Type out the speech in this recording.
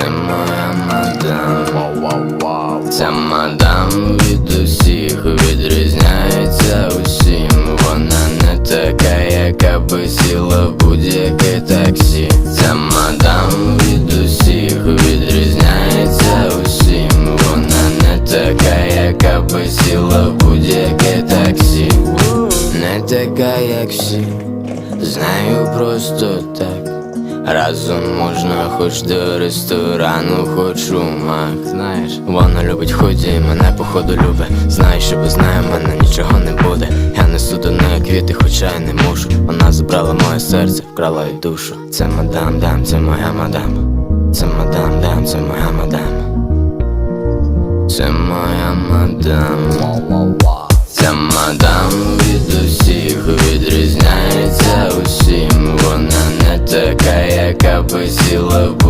Це моя мадам Ця мадам від усіх відрізняється усім. Вона не така, яка би сіла в будь-яке таксі. Ця мадам від усіх відрізняється усім. Вона не така, яка би сіла в будь-яке таксі. Не така, як всі, знаю просто так Разом можна хоч до ресторану, хоч у мак Знаєш, вона любить ході, мене походу любить. Знає, що без неї мене нічого не буде. Я несу до неї квіти, хоча й не мушу. Вона забрала моє серце, вкрала й душу. Це мадам, дам, це моя мадам. Це мадам, дам, це моя мадам. Це моя мадам. Ця мадам від яка би сіла будь